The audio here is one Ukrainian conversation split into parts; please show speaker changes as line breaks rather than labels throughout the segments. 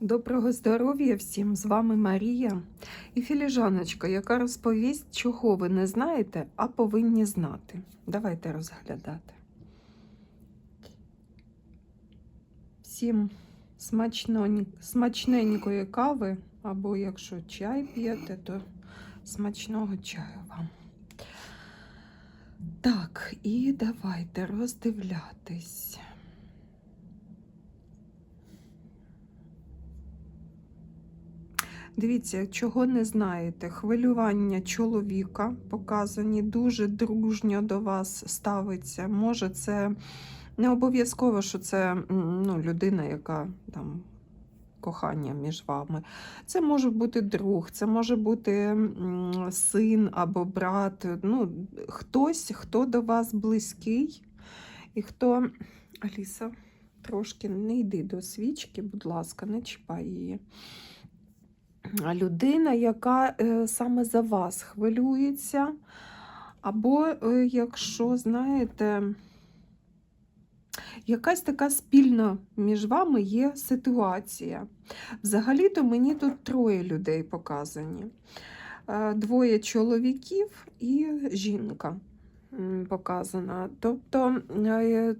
Доброго здоров'я всім! З вами Марія і філіжаночка, яка розповість, чого ви не знаєте, а повинні знати. Давайте розглядати. Всім смачненької кави, або якщо чай п'єте, то смачного чаю вам. Так, і давайте роздивлятись. Дивіться, чого не знаєте, хвилювання чоловіка показані, дуже дружньо до вас ставиться. Може, це не обов'язково, що це ну, людина, яка там кохання між вами. Це може бути друг, це може бути син або брат. Ну, хтось, хто до вас близький, і хто. Аліса, трошки не йди до свічки, будь ласка, не чіпай її. Людина, яка е, саме за вас хвилюється, або, е, якщо, знаєте, якась така спільна між вами є ситуація. Взагалі-то мені тут троє людей показані. Е, Двоє чоловіків і жінка показана. Тобто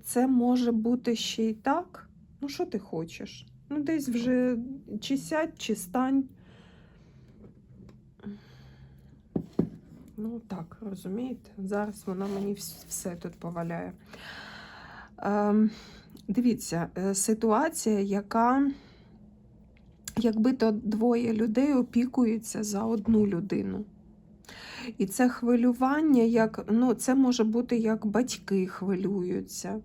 це може бути ще й так. Ну, що ти хочеш? Ну, десь вже чи сядь, чи стань. Ну, так, розумієте? Зараз вона мені все тут поваляє. Ем, дивіться, е, ситуація, яка, якби то двоє людей опікуються за одну людину. І це хвилювання, як, ну, це може бути як батьки хвилюються.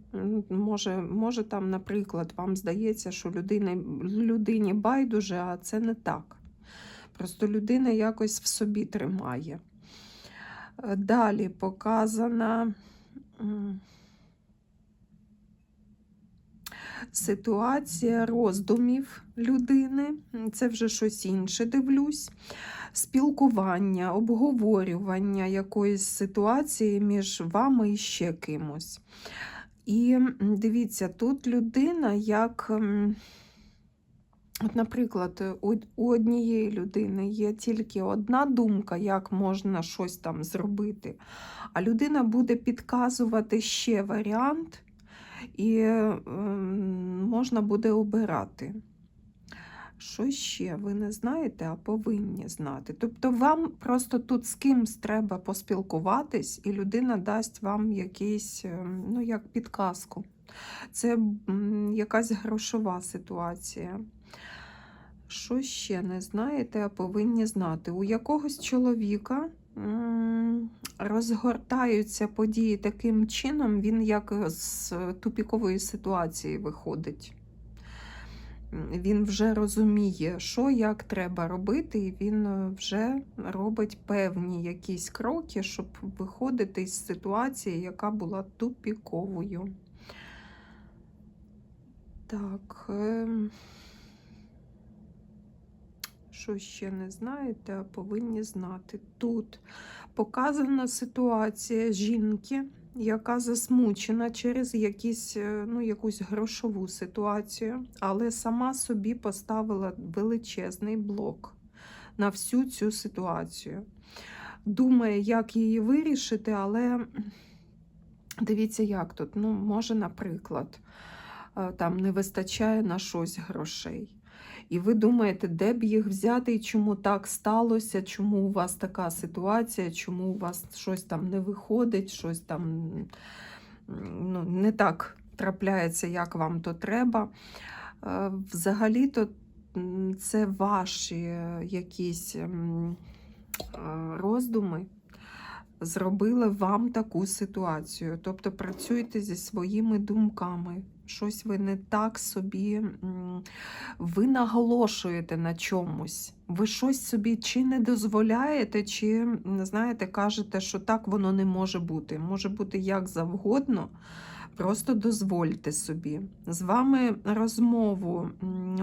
Може, може там, наприклад, вам здається, що людина, людині байдуже, а це не так. Просто людина якось в собі тримає. Е, Далі показана ситуація роздумів людини. Це вже щось інше дивлюсь. Спілкування, обговорювання якоїсь ситуації між вами і ще кимось. І дивіться, тут людина як. От, наприклад, у, у однієї людини є тільки одна думка, як можна щось там зробити, а людина буде підказувати ще варіант, і ем, можна буде обирати. Що ще ви не знаєте, а повинні знати. Тобто вам просто тут з кимсь треба поспілкуватись, і людина дасть вам якийсь, ем, ну, як підказку. Це якась грошова ситуація. Що ще не знаєте, а повинні знати? У якогось чоловіка розгортаються події таким чином, він як з тупікової ситуації виходить. Він вже розуміє, що як треба робити, і він вже робить певні якісь кроки, щоб виходити з ситуації, яка була тупіковою. Так. Ем, що ще не знаєте, повинні знати. Тут показана ситуація жінки, яка засмучена через якісь, е, ну, якусь грошову ситуацію, але сама собі поставила величезний блок на всю цю ситуацію. Думає, як її вирішити, але дивіться, як тут. Ну, може, наприклад, е, там не вистачає на щось грошей. І ви думаєте, де б їх взяти і чому так сталося, чому у вас така ситуація, чому у вас щось там не виходить, щось там ну, не так трапляється, як вам то треба. Е, Взагалі-то це ваші е, якісь е, роздуми зробили вам таку ситуацію. Тобто працюйте зі своїми думками. Щось ви не так собі, ви наголошуєте на чомусь. Ви щось собі чи не дозволяєте, чи, знаєте, кажете, що так воно не може бути. Може бути як завгодно. Просто дозвольте собі. З вами розмову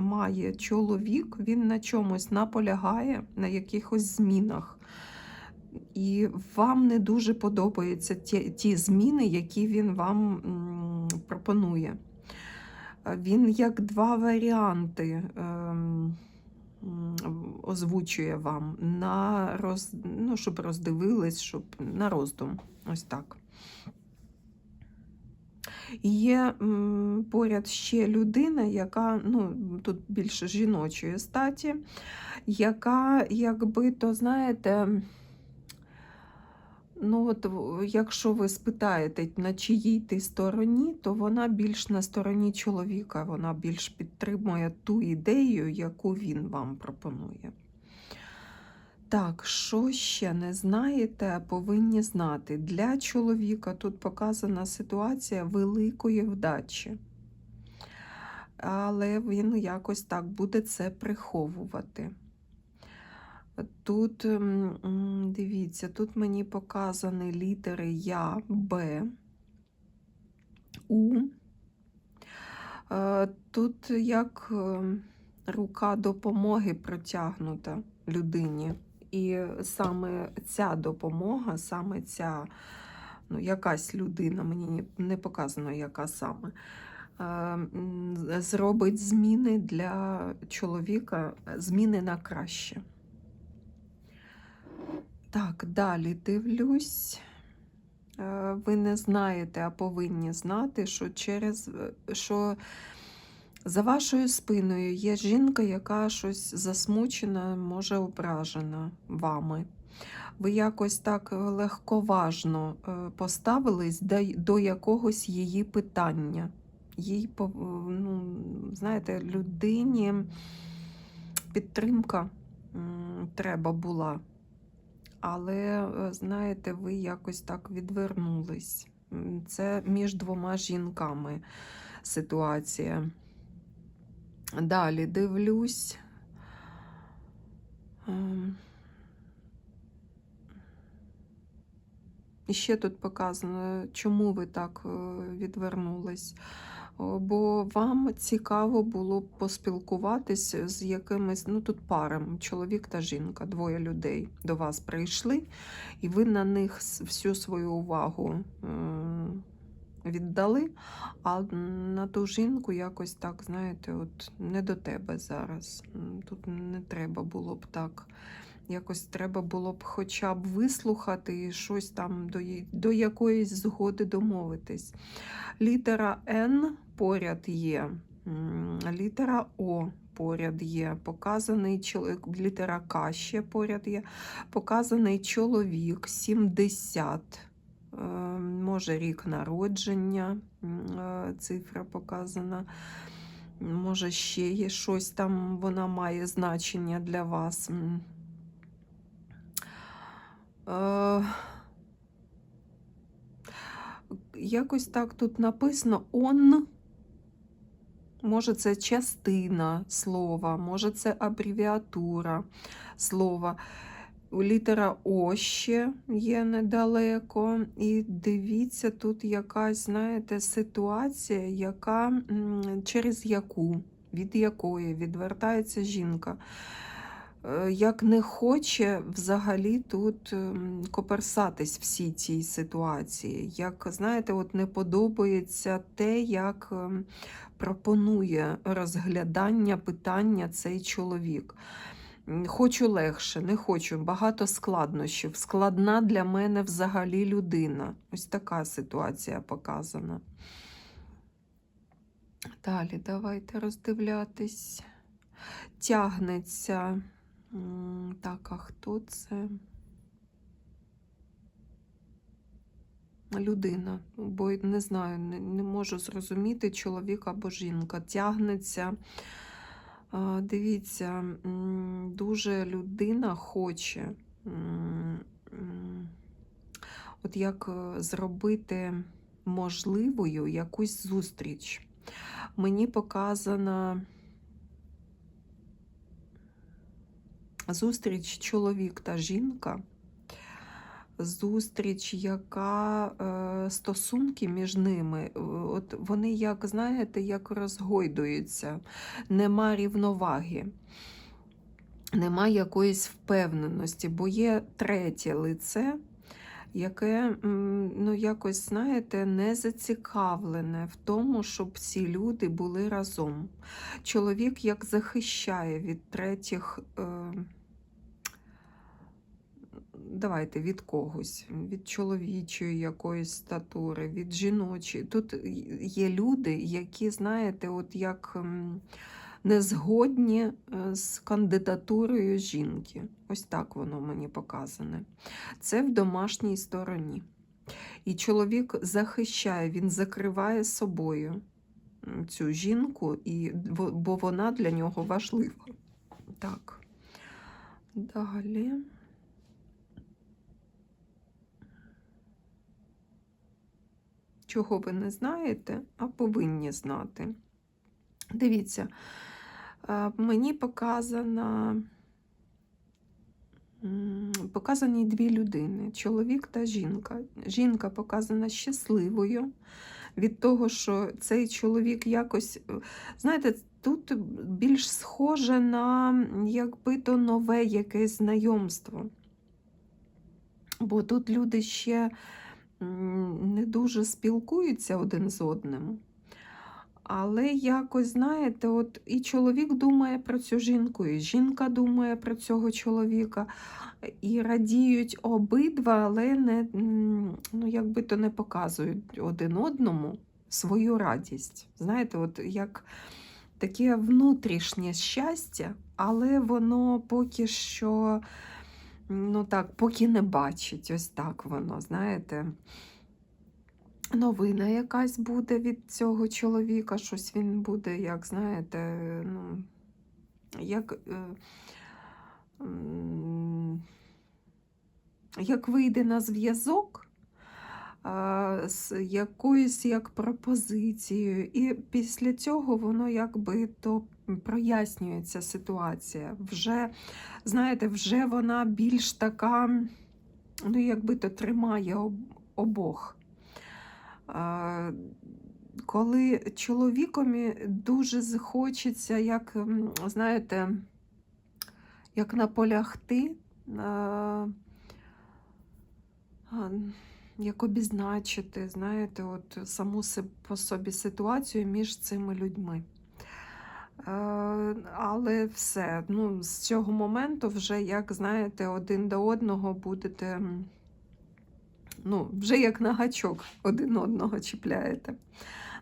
має чоловік, він на чомусь наполягає, на якихось змінах. І вам не дуже подобаються ті, ті зміни, які він вам пропонує. Він як два варіанти ем, озвучує вам, на роз, ну, щоб роздивились, щоб на роздум. Ось так. Є поряд ще людина, яка ну, тут більше жіночої статі, яка, якби то, знаєте, ну от якщо ви спитаєте, на чиїй ти стороні, то вона більш на стороні чоловіка, вона більш підтримує ту ідею, яку він вам пропонує. Так, що ще не знаєте, повинні знати. Для чоловіка тут показана ситуація великої вдачі. Але він якось так буде це приховувати. Тут, м, м, дивіться, тут мені показані літери Я, Б, У. Е, Тут як е, рука допомоги протягнута людині. І саме ця допомога, саме ця ну, якась людина, мені не- не показано, яка саме, е, зробить зміни для чоловіка, зміни на краще. Так, далі дивлюсь. Е, Ви не знаєте, а повинні знати, що через е, що за вашою спиною є жінка, яка щось засмучена, може ображена вами. Ви якось так легковажно е, поставились до, якогось її питання. Їй, ну, знаєте, людині підтримка треба була. Але, е, знаєте, ви якось так відвернулись. Це між двома жінками ситуація. Далі дивлюсь. Ем. І ще тут показано, чому ви так е, відвернулись. Бо вам цікаво було б поспілкуватись з якимись, ну тут парами, чоловік та жінка, двоє людей до вас прийшли, і ви на них всю свою увагу віддали, а на ту жінку якось так, знаєте, от не до тебе зараз. Тут не треба було б так. Якось треба було б хоча б вислухати і щось там до, до якоїсь згоди домовитись. Літера Н поряд є, літера О поряд є, показаний чоловік, літера К ще поряд є, показаний чоловік 70. е, Може рік народження, е, цифра показана. Може, ще є щось там, вона має значення для вас. Е, Якось так тут написано он. Може, це частина слова, може, це абревіатура слова. Літера О ще є недалеко. І дивіться, тут якась, знаєте, ситуація, яка, через яку, від якої відвертається жінка. Е, Як не хоче взагалі тут ем, коперсатись всій цій ситуації. Як, знаєте, от не подобається те, як ем, пропонує розглядання питання цей чоловік. Хочу легше, не хочу, багато складнощів. Складна для мене взагалі людина. Ось така ситуація показана. Далі давайте роздивлятись. Тягнеться. Так, а хто це? Людина, бо не знаю, не, не можу зрозуміти, чоловік або жінка. Тягнеться. Дивіться, дуже людина хоче. От як е, зробити можливою якусь зустріч. Мені показана зустріч чоловік та жінка. Зустріч, яка е, стосунки між ними, е, от вони, як знаєте, як розгойдуються, нема рівноваги, нема якоїсь впевненості, бо є третє лице, яке ну, якось, знаєте, не зацікавлене в тому, щоб ці люди були разом. Чоловік як захищає від третіх. Е, Давайте від когось, від чоловічої якоїсь статури, від жіночої. Тут є люди, які, знаєте, от як не згодні е, з кандидатурою жінки. Ось так воно мені показане. Це в домашній стороні. І чоловік захищає, він закриває собою цю жінку, і, бо вона для нього важлива. Так. Далі. Чого ви не знаєте, а повинні знати. Дивіться, е, мені показана, показані дві людини: чоловік та жінка. Жінка показана щасливою від того, що цей чоловік якось, е, знаєте, тут більш схоже на якби то нове якесь знайомство. Бо тут люди ще не дуже спілкуються один з одним. Але якось, знаєте, от і чоловік думає про цю жінку, і жінка думає про цього чоловіка, і радіють обидва, але не, ну, якби то не показують один одному свою радість. Знаєте, от як таке внутрішнє щастя, але воно поки що, ну так, поки не бачить, ось так воно, знаєте. Новина якась буде від цього чоловіка, щось він буде, як знаєте, ну, як, е, як вийде на зв'язок а, з якоюсь як пропозицією, і після цього воно якби то прояснюється ситуація. Вже, знаєте, вже вона більш така, ну, якби то тримає обох. Коли чоловікові дуже захочеться, як, знаєте, як наполягти, як обізначити, знаєте, от саму по собі ситуацію між цими людьми. Е, Але все, ну, з цього моменту вже, як знаєте, один до одного будете, ну, вже як на гачок один одного чіпляєте.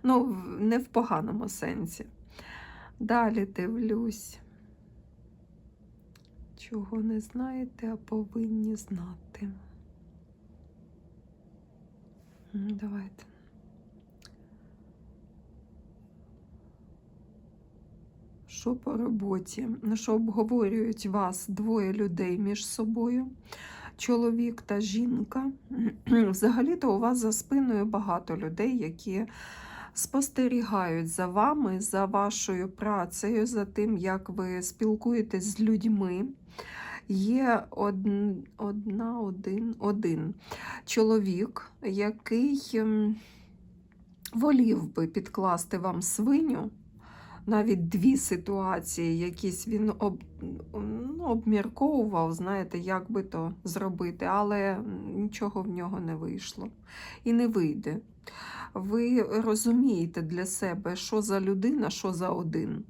Ну, не в поганому сенсі. Далі дивлюсь. Чого не знаєте, а повинні знати. Давайте. Що по роботі? Що обговорюють вас двоє людей між собою, чоловік та жінка. Взагалі-то у вас за спиною багато людей, які спостерігають за вами, за вашою працею, за тим, як ви спілкуєтесь з людьми. Є одна, один, один чоловік, який ем, волів би підкласти вам свиню, навіть дві ситуації, якісь він об, ну, обмірковував, знаєте, як би то зробити, але нічого в нього не вийшло і не вийде. Ви розумієте для себе, що за людина, що за один.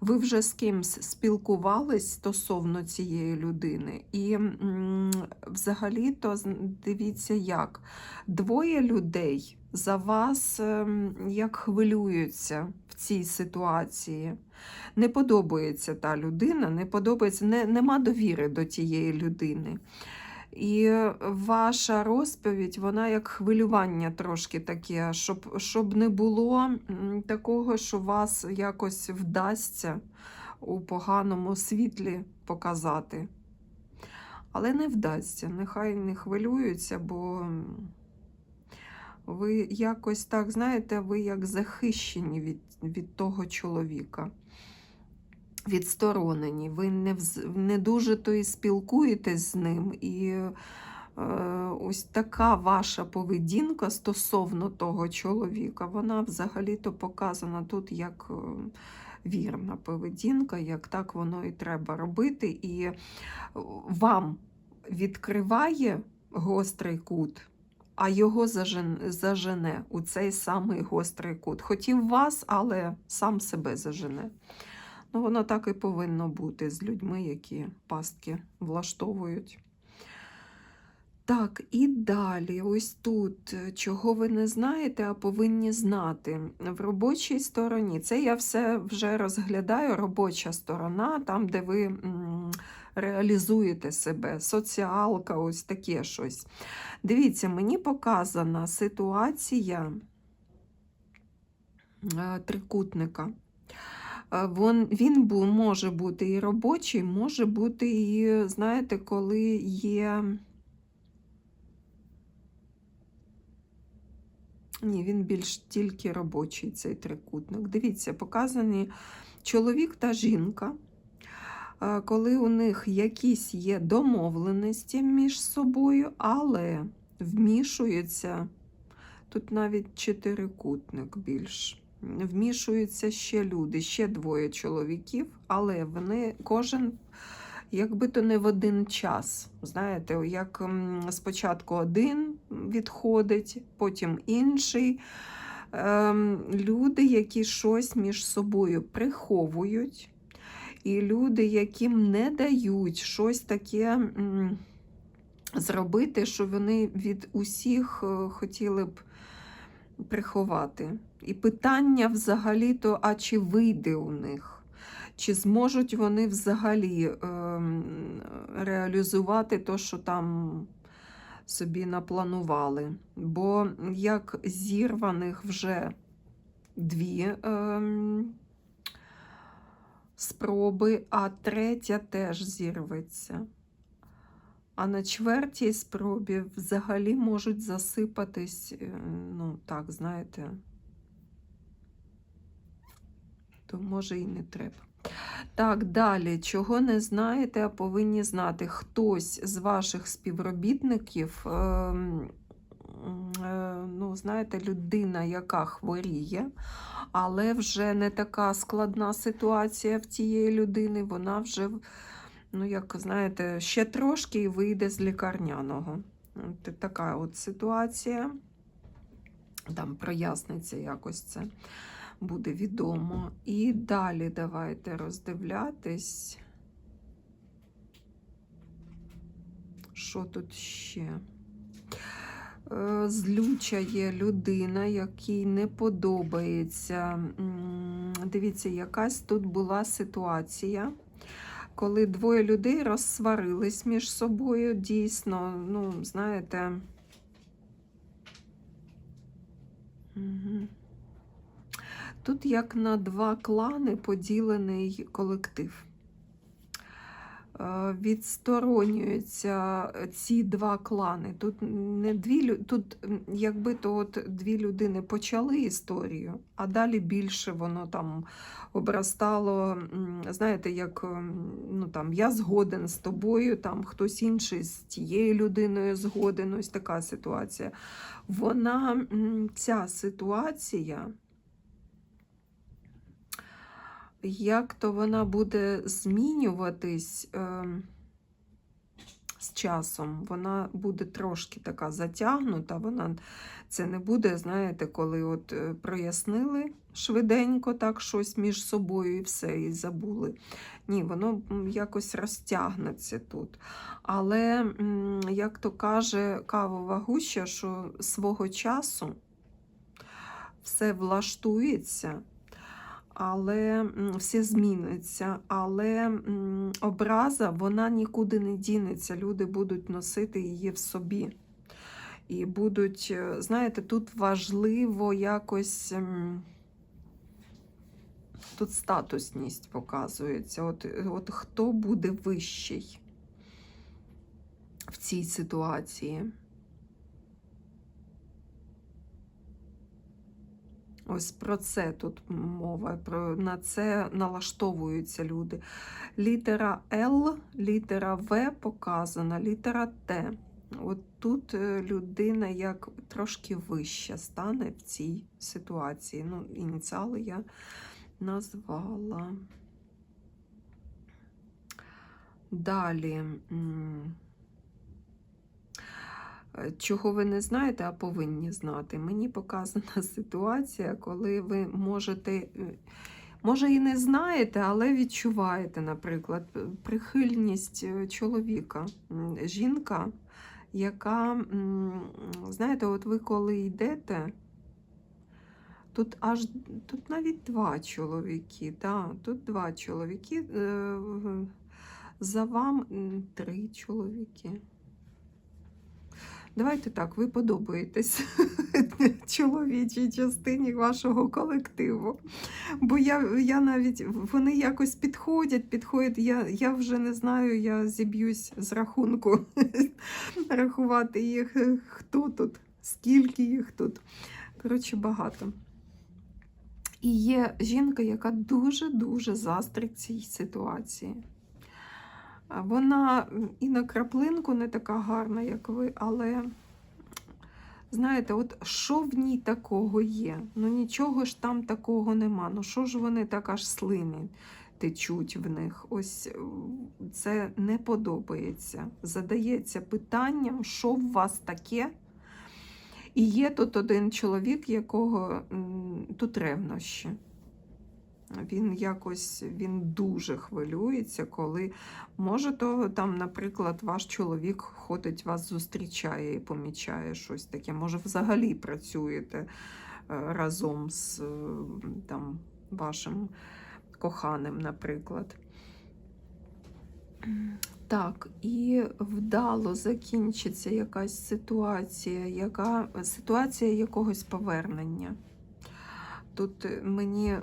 Ви вже з кимсь спілкувались стосовно цієї людини, і взагалі-то дивіться, як двоє людей за вас ем, як хвилюються в цій ситуації. Не подобається та людина, не подобається, не, нема довіри до тієї людини. І ваша розповідь, вона як хвилювання трошки таке, щоб, щоб не було такого, що вас якось вдасться у поганому світлі показати. Але не вдасться, нехай не хвилюються, бо ви якось так, знаєте, ви як захищені від, від того чоловіка. Відсторонені, ви не, не дуже то і спілкуєтесь з ним, і е, ось така ваша поведінка стосовно того чоловіка, вона взагалі-то показана тут як е, вірна поведінка, як так воно і треба робити. І е, вам відкриває гострий кут, а його зажене у цей самий гострий кут. Хотів вас, але сам себе зажене. Ну, воно так і повинно бути з людьми, які пастки влаштовують. Так, і далі, ось тут, чого ви не знаєте, а повинні знати. В робочій стороні, це я все вже розглядаю, робоча сторона, там, де ви реалізуєте себе, соціалка, ось таке щось. Дивіться, мені показана ситуація е, трикутника. Е, Вон, він може бути і робочий, може бути і, знаєте, коли є. Ні, він більш тільки робочий, цей трикутник. Дивіться, показані чоловік та жінка, коли у них якісь є домовленості між собою, але вмішується, тут навіть чотирикутник більш. Вмішуються ще люди, ще двоє чоловіків, але вони кожен якби то не в один час. Знаєте, як спочатку один відходить, потім інший. Ем, Люди, які щось між собою приховують, і люди, яким не дають щось таке зробити, що вони від усіх е, хотіли б приховати. І питання взагалі-то, а чи вийде у них? Чи зможуть вони взагалі ем, реалізувати те, що там собі напланували? Бо як зірваних вже дві ем, спроби, а третя теж зірветься. А на чвертій спробі взагалі можуть засипатись, е, ну так, знаєте, то може і не треба. Так, далі, чого не знаєте, а повинні знати. Хтось з ваших співробітників, е, ну, знаєте, людина, яка хворіє, але вже не така складна ситуація в тієї людини, вона вже, ну, як знаєте, ще трошки і вийде з лікарняного. От така от ситуація. Там проясниться якось це буде відомо. І далі давайте роздивлятись, що тут ще. Е, Злючає людина, якій не подобається. Дивіться, якась тут була ситуація, коли двоє людей розсварились між собою. Дійсно, ну, знаєте. Тут як на два клани поділений колектив. Е, Відсторонюються ці два клани. Тут не дві тут, якби то от дві людини почали історію, а далі більше воно там обрастало. Знаєте, як ну, там, я згоден з тобою, там хтось інший з тією людиною згоден. Ось така ситуація. Вона, ця ситуація як то вона буде змінюватись е, з часом, вона буде трошки така затягнута, вона це не буде, знаєте, коли от е, прояснили швиденько так щось між собою і все, і забули. Ні, воно якось розтягнеться тут. Але, як то каже кавова гуща, що свого часу все влаштується але все зміниться. Але образа вона нікуди не дінеться. Люди будуть носити її в собі. І будуть, е, знаєте, тут важливо якось. Тут статусність показується. От, от хто буде вищий в цій ситуації? Ось про це тут мова, про, на це налаштовуються люди. Літера Л, літера В показана, літера Т. От тут е, людина як трошки вища стане в цій ситуації. Ну, ініціали я назвала. Далі. Е, Чого ви не знаєте, а повинні знати. Мені показана ситуація, коли ви можете, е, може і не знаєте, але відчуваєте, наприклад, прихильність е, чоловіка, жінка, яка, знаєте, от ви коли йдете, тут аж тут навіть два чоловіки, да, тут два чоловіки, за вам три чоловіки. Давайте так, ви подобаєтесь чоловічій частині вашого колективу. Бо я, я навіть вони якось підходять, підходять. Я, я вже не знаю, я зіб'юсь з рахунку рахувати їх, хто тут, скільки їх тут. Коротше, багато. І є жінка, яка дуже-дуже застрить цій ситуації. Вона і на краплинку не така гарна, як ви, але знаєте, от що в ній такого є? Ну нічого ж там такого нема. Ну що ж вони так аж слини течуть в них? Ось це не подобається. Задається питанням, що в вас таке? І є тут один чоловік, якого тут ревнощі. Він якось він дуже хвилюється, коли може, то там, наприклад, ваш чоловік ходить, вас зустрічає і помічає щось таке. Може, взагалі працюєте е, разом з е, там, вашим коханим, наприклад. Так, і вдало закінчиться якась ситуація, яка ситуація якогось повернення. Тут мені. Е,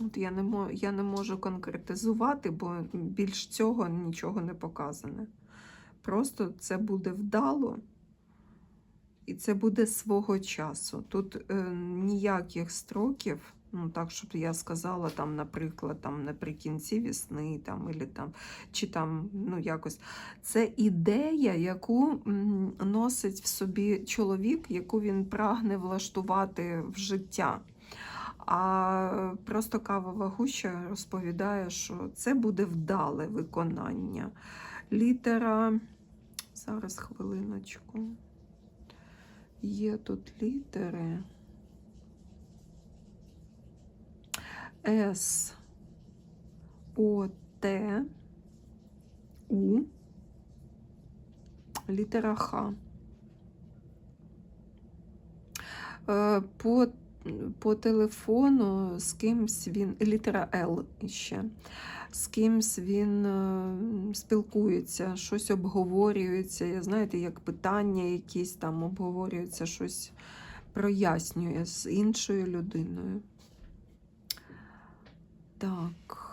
От я не, мо- я не можу конкретизувати, бо більш цього нічого не показане. Просто це буде вдало, і це буде свого часу. Тут е, ніяких строків, ну так, щоб я сказала, там, наприклад, там, наприкінці весни, там, ілі там, чи там, ну якось. Це ідея, яку носить в собі чоловік, яку він прагне влаштувати в життя. А просто кавова гуща розповідає, що це буде вдале виконання. Літера. Зараз хвилиночку. Є тут літери. С, О, Т, У, літера Х. Е, По по телефону з кимсь він, літера Л ще, з кимсь він е, спілкується, щось обговорюється. Я знаєте, як питання якісь там обговорюється, щось прояснює з іншою людиною. Так.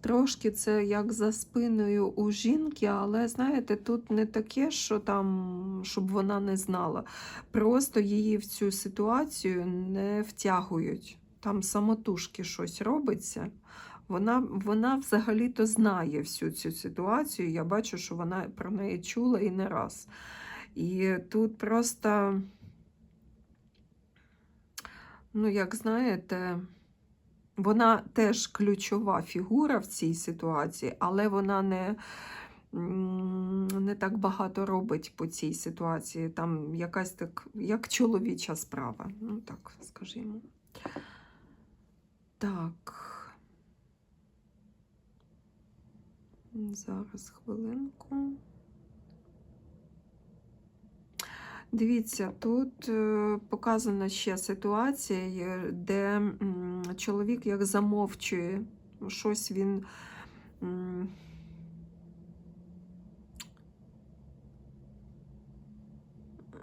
Трошки це як за спиною у жінки, але знаєте, тут не таке, що там, щоб вона не знала. Просто її в цю ситуацію не втягують. Там самотужки щось робиться. Вона, вона взагалі-то знає всю цю ситуацію. Я бачу, що вона про неї чула і не раз. І тут просто, ну, як знаєте, вона теж ключова фігура в цій ситуації, але вона не, не так багато робить по цій ситуації. Там якась так, як чоловіча справа. Ну так, скажімо. Так. Зараз хвилинку. Дивіться, тут е, показана ще ситуація, де чоловік як замовчує щось він.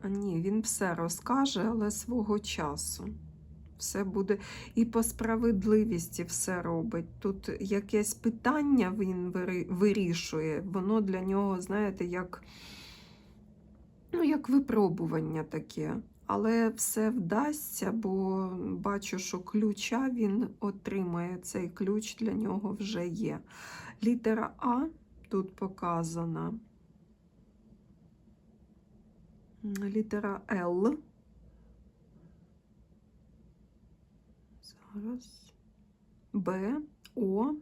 Ні, він все розкаже, але свого часу. Все буде і по справедливості все робить. Тут якесь питання він вирішує, воно для нього, знаєте, як, ну, як випробування таке. Але все вдасться, бо бачу, що ключа він отримає. Цей ключ для нього вже є. Літера А тут показана. Літера Л. Раз. Б, О.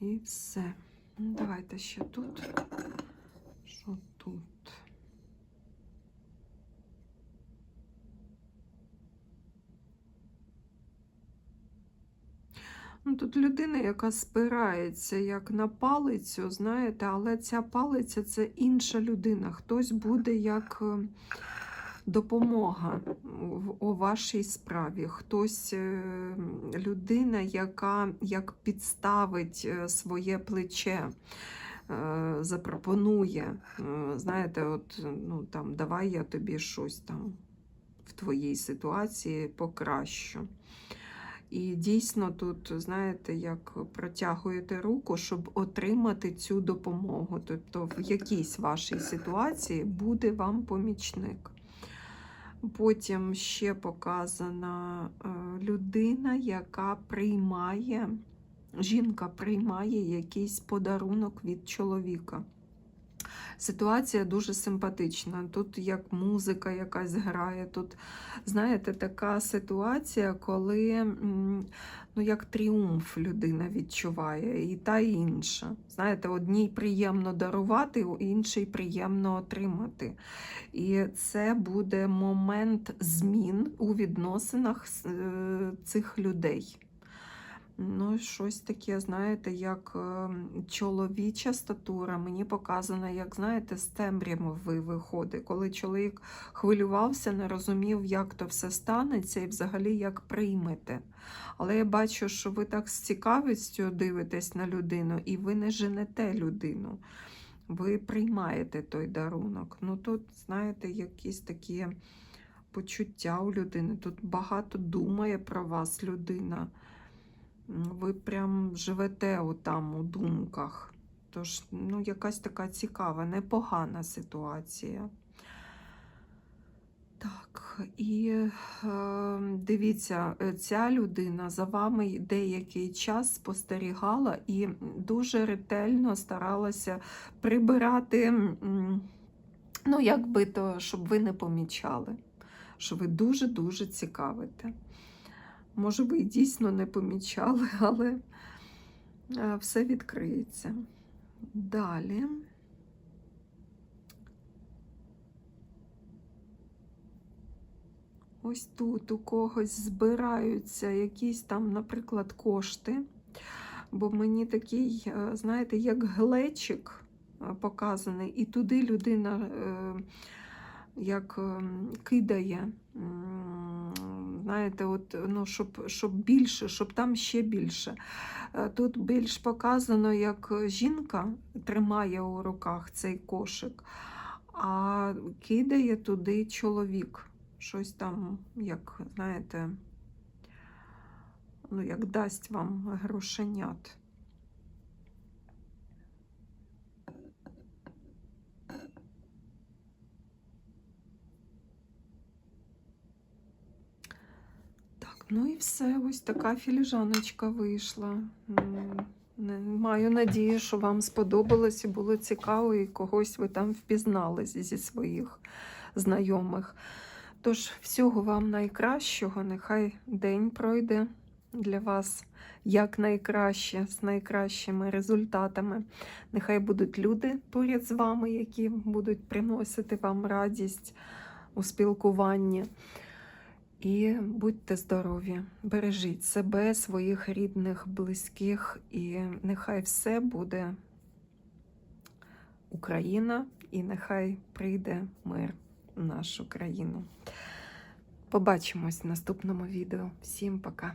І все. Давайте ще тут. Тут? Ну, тут людина, яка спирається як на палицю, знаєте, але ця палиця це інша людина. Хтось буде як е, допомога у вашій справі. Хтось е, людина, яка як підставить е, своє плече. Е, Запропонує, е, знаєте, от ну там давай я тобі щось там в твоїй ситуації покращу. І дійсно тут, знаєте, як протягуєте руку, щоб отримати цю допомогу. Тобто в якійсь вашій ситуації буде вам помічник. Потім ще показана е, людина, яка приймає, жінка приймає якийсь подарунок від чоловіка. Ситуація дуже симпатична. Тут як музика якась грає. Тут, знаєте, така ситуація, коли ну, як тріумф людина відчуває, і та і інша. Знаєте, одній приємно дарувати, іншій приємно отримати. І це буде момент змін у відносинах е, цих людей. Ну, щось таке, знаєте, як е, чоловіча статура. Мені показано, як, знаєте, з темряви виходить, коли чоловік хвилювався, не розумів, як то все станеться і взагалі як приймете. Але я бачу, що ви так з цікавістю дивитесь на людину, і ви не женете людину. Ви приймаєте той дарунок. Ну тут, знаєте, якісь такі почуття у людини. Тут багато думає про вас людина. Ви прям живете отам у думках. Тож, ну, якась така цікава, непогана ситуація. Так, і е, дивіться, е, ця людина за вами деякий час спостерігала і дуже ретельно старалася прибирати, ну, якби то, щоб ви не помічали, що ви дуже-дуже цікавите. Може, ви дійсно не помічали, але е, все відкриється. Далі. Ось тут у когось збираються якісь там, наприклад, кошти. Бо мені такий, е, знаєте, як глечик е, показаний, і туди людина як ем, кидає, знаєте, от, ну, щоб, щоб більше, щоб там ще більше. Е, Тут більш показано, як жінка тримає у руках цей кошик, а кидає туди чоловік. Щось там, як, знаєте, ну, як дасть вам грошенят. Так, ну і все. Ось така філіжаночка вийшла. Маю надію, що вам сподобалось і було цікаво, і когось ви там впізнали зі своїх знайомих. Тож, всього вам найкращого. Нехай день пройде для вас як найкраще, з найкращими результатами. Нехай будуть люди поряд з вами, які будуть приносити вам радість у спілкуванні. І будьте здорові, бережіть себе, своїх рідних, близьких, і нехай все буде Україна, і нехай прийде мир в нашу країну. Побачимось в наступному відео. Всім пока!